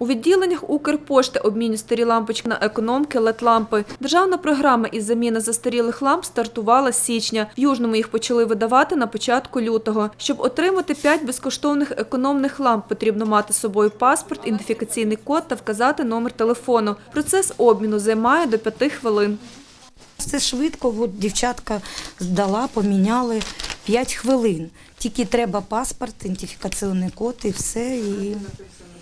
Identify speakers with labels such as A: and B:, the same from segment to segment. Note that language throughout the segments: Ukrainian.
A: У відділеннях Укрпошти обмінюють старі лампочки на економки LED-лампи. Державна програма із заміни застарілих ламп стартувала з січня. В Южному їх почали видавати на початку лютого. Щоб отримати 5 безкоштовних економних ламп, потрібно мати з собою паспорт, ідентифікаційний код та вказати номер телефону. Процес обміну займає до 5 хвилин.
B: Це швидко, от дівчатка здала, поміняли 5 хвилин. Тільки треба паспорт, ідентифікаційний код і все. І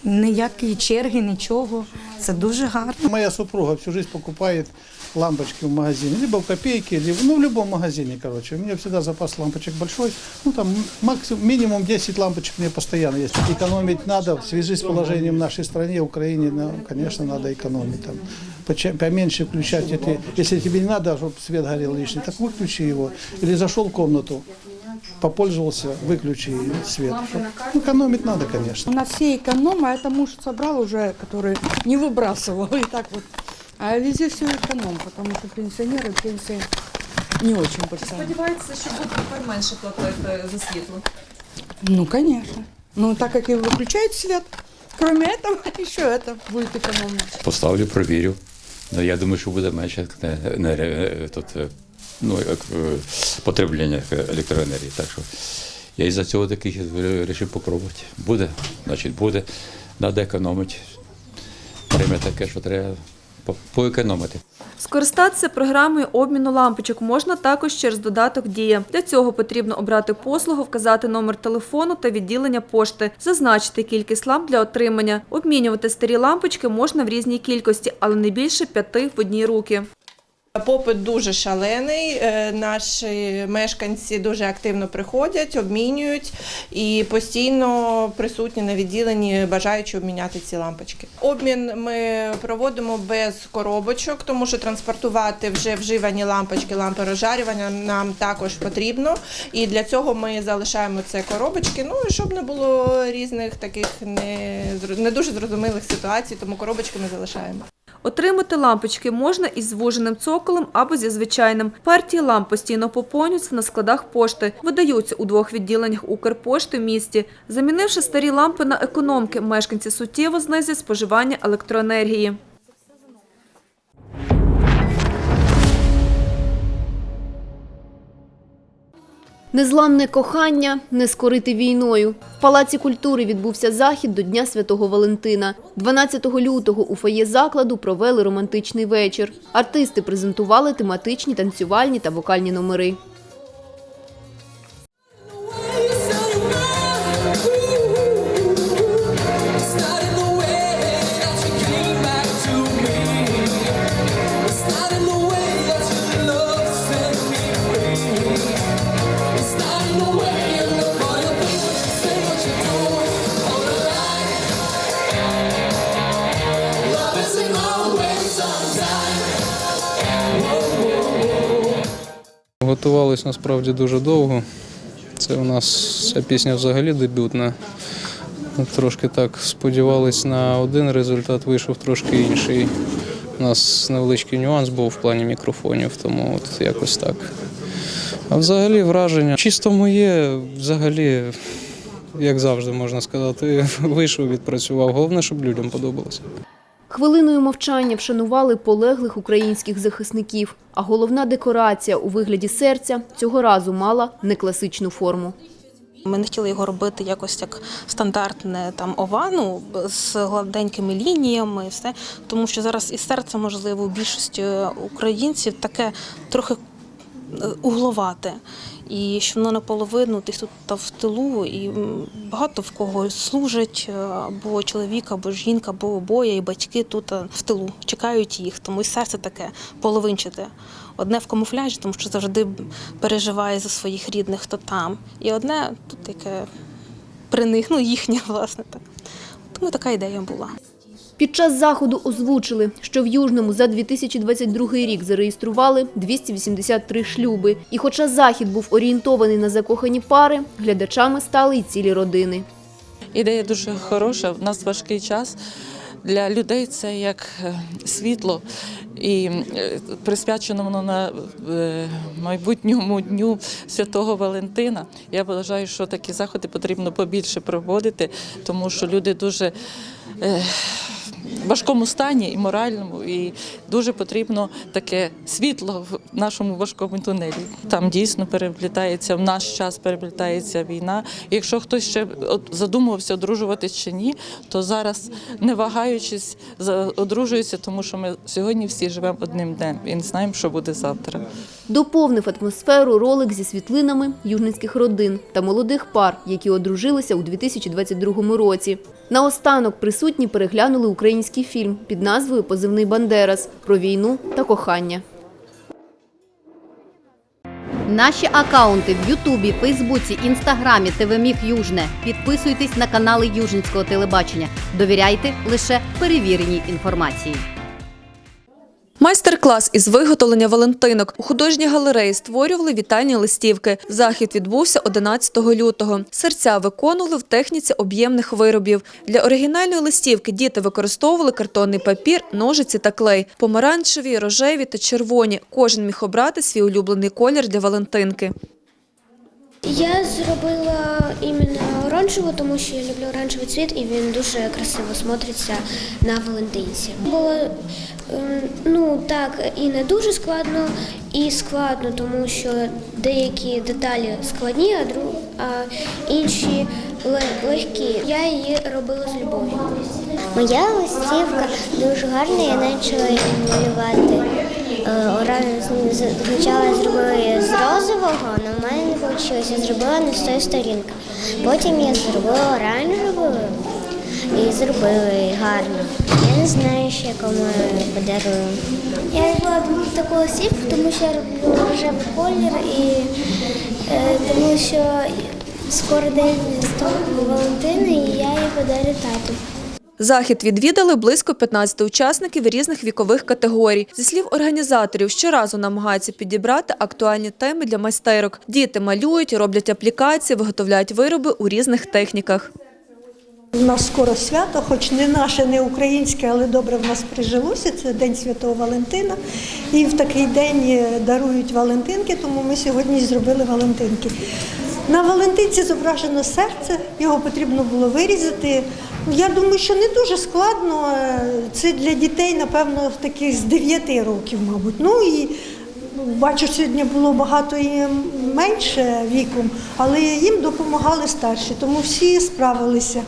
B: ніякої черги, нічого. Це дуже гарно.
C: Моя супруга всю жизнь покупает лампочки в магазине, либо в копейке, либо ну, в любом магазине, короче. У меня всегда запас лампочек большой. Ну, там максимум, минимум 10 лампочек мне постоянно есть. Экономить надо в связи с положением в нашей стране, Украине, ну, конечно, надо экономить. Там, поча- поменьше включать эти. Если тебе не надо, чтобы свет горел лишний, так выключи его. Или зашел в комнату, попользовался, выключи свет. Ну, экономить надо, конечно.
D: У нас все экономы, а это муж собрал уже, который не выбрасывал. И так вот. А везде все эконом, потому что пенсионеры пенсии не очень большая.
A: Сподівається, що буде тепер менше платити за світло.
D: Ну, конечно. Ну, так как и выключают свет, кроме этого, еще это будет экономно.
E: Поставлю, провірю. Ну, я думаю, що буде менше не, не, е, тут, е, ну, е, потреблення електроенергії. Так що я із-за цього таки вирішив попробувати. Буде, значить буде. Треба економити. Время таке, що треба поекономити.
A: Скористатися програмою обміну лампочок можна також через додаток Дія. Для цього потрібно обрати послугу, вказати номер телефону та відділення пошти, зазначити кількість ламп для отримання. Обмінювати старі лампочки можна в різній кількості, але не більше п'яти в одній руки.
F: Попит дуже шалений. е, Наші мешканці дуже активно приходять, обмінюють і постійно присутні на відділенні, бажаючи обміняти ці лампочки. Обмін ми проводимо без коробочок, тому що транспортувати вже вживані лампочки, лампи розжарювання нам також потрібно. І для цього ми залишаємо це коробочки. Ну і щоб не було різних таких не, не дуже зрозумілих ситуацій, тому коробочки ми залишаємо.
A: Отримати лампочки можна із звуженим цоколем або зі звичайним. Партії ламп постійно поповнюються на складах пошти, видаються у двох відділеннях Укрпошти в місті. Замінивши старі лампи на економки, мешканці суттєво знизять споживання електроенергії.
G: Незламне кохання не скорити війною. В Палаці культури відбувся захід до Дня Святого Валентина. 12 лютого у фоє закладу провели романтичний вечір. Артисти презентували тематичні танцювальні та вокальні номери.
H: Готувались насправді дуже довго. Це у нас ця пісня взагалі дебютна. Трошки так сподівались на один результат, вийшов трошки інший. У нас невеличкий нюанс був в плані мікрофонів, тому от якось так. А взагалі враження чисто моє, взагалі, як завжди можна сказати, вийшов, відпрацював. Головне, щоб людям подобалося.
G: Хвилиною мовчання вшанували полеглих українських захисників. А головна декорація у вигляді серця цього разу мала некласичну форму.
I: Ми не хотіли його робити якось як стандартне там овану з гладенькими лініями, все тому що зараз і серце, можливо, у більшості українців таке трохи е, угловате. І що воно наполовину десь тут та в тилу, і багато в кого служать е, або чоловік, або жінка, або обоє, і батьки тут е, в тилу чекають їх, тому і серце таке половинчате. Одне в камуфляжі, тому що завжди переживає за своїх рідних, хто там. І одне тут яке при них, ну їхнє, власне так. Тому така ідея була.
G: Під час заходу озвучили, що в Южному за 2022 рік зареєстрували 283 шлюби. І хоча захід був орієнтований на закохані пари, глядачами стали й цілі родини.
J: Ідея дуже хороша. У нас важкий час. Для людей це як е, світло, і е, присвячено воно на е, майбутньому дню Святого Валентина. Я вважаю, що такі заходи потрібно побільше проводити, тому що люди дуже. Важкому стані і моральному, і дуже потрібно таке світло в нашому важкому тунелі. Там дійсно переплітається в наш час, переплітається війна. Якщо хтось ще задумувався, одружуватись чи ні, то зараз, не вагаючись, одружується, тому що ми сьогодні всі живемо одним днем і не знаємо, що буде завтра.
G: Доповнив атмосферу ролик зі світлинами южницьких родин та молодих пар, які одружилися у 2022 році. Наостанок присутні переглянули український фільм під назвою Позивний Бандерас про війну та кохання.
K: Наші акаунти в Ютубі, Фейсбуці, Інстаграмі, ТВ Міг Южне. Підписуйтесь на канали Южницького телебачення. Довіряйте лише перевіреній інформації.
A: Майстер-клас із виготовлення валентинок у художній галереї створювали вітальні листівки. Захід відбувся 11 лютого. Серця виконували в техніці об'ємних виробів. Для оригінальної листівки діти використовували картонний папір, ножиці та клей. Помаранчеві, рожеві та червоні. Кожен міг обрати свій улюблений колір для валентинки.
L: Я зробила іменно оранжеву, тому що я люблю оранжевий цвіт і він дуже красиво смотриться на Валентинці. Було ну так і не дуже складно, і складно, тому що деякі деталі складні, а, інші ле- легкі. Я її робила з любов'ю. Моя листівка дуже гарна, я почала її малювати. Спочатку я зробила її з розового, але в мене не вийшло. Я зробила не з тої сторінки. Потім я зробила оранжевою і зробила її гарно. Я не знаю, ще кому подарую. Я робила таку листівку, тому що я роблю рожевий колір і е, тому що скоро день Святого Валентина, і я її подарю тату.
A: Захід відвідали близько 15 учасників різних вікових категорій. Зі слів організаторів, щоразу намагаються підібрати актуальні теми для майстерок. Діти малюють, роблять аплікації, виготовляють вироби у різних техніках.
M: У нас скоро свято, хоч не наше, не українське, але добре в нас прижилося. Це День Святого Валентина. І в такий день е, дарують Валентинки, тому ми сьогодні зробили Валентинки. На Валентинці зображено серце, його потрібно було вирізати. Я думаю, що не дуже складно. е, Це для дітей, напевно, таких з 9 років, мабуть. Ну і бачу, сьогодні було багато і менше віком, але їм допомагали старші, тому всі справилися.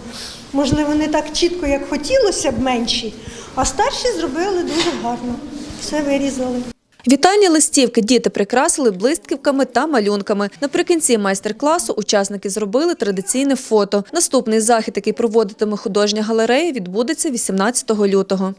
M: Можливо, не так чітко, як хотілося б менші, а старші зробили дуже гарно. Все вирізали.
A: Вітальні листівки діти прикрасили блистківками та малюнками. Наприкінці майстер-класу учасники зробили традиційне фото. Наступний захід, який проводитиме художня галерея, відбудеться 18 лютого.